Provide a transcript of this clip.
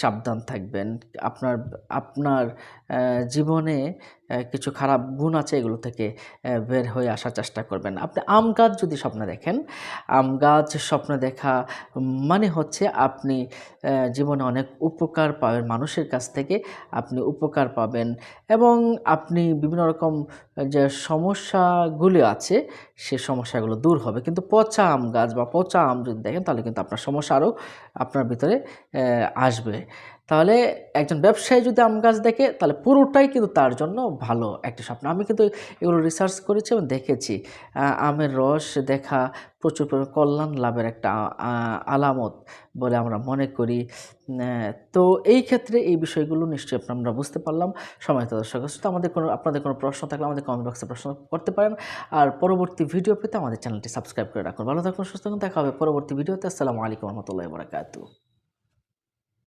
সাবধান থাকবেন। আপনার আপনার জীবনে কিছু খারাপ গুণ আছে এগুলো থেকে বের হয়ে আসার চেষ্টা করবেন। আপনি আম গাছ যদি স্বপ্ন দেখেন আম গাছ স্বপ্ন দেখা মানে হচ্ছে আপনি জীবনে অনেক উপকার পাবেন মানুষের কাছ থেকে আপনি উপকার পাবেন এবং আপনি বিভিন্ন রকম যে সমস্যাগুলি আছে সে সমস্যাগুলো দূর হবে। কিন্তু পচা আম গাছ বা পচা আম যদি দেখেন তাহলে কিন্তু আপনার সমস্যা আরও আপনার ভিতরে আহ, আসবে তাহলে একজন ব্যবসায়ী যদি আম গাছ দেখে, তাহলে পুরোটাই কিন্তু তার জন্য ভালো একটা স্বপ্ন। আমি কিন্তু এগুলো রিসার্চ করেছি এবং দেখেছি। আমের রস দেখা প্রচুর পরিমাণ কল্যাণ লাভের একটা আলামত বলে আমরা মনে করি। তো এই ক্ষেত্রে এই বিষয়গুলো নিশ্চয়ই আমরা বুঝতে পারলাম। সময় দর্শক তো আমাদের কোনো, আপনাদের কোনো প্রশ্ন থাকলে আমাদের কমেন্ট বক্সে প্রশ্ন করতে পারেন। আর পরবর্তী ভিডিও পেতে আমাদের চ্যানেলটি সাবস্ক্রাইব করে রাখুন। ভালো থাকুন, সুস্থ থাকুন। দেখা হবে পরবর্তী ভিডিওতে আসসালামু আলাইকুম রহমতুল্লাহ বরাকাতু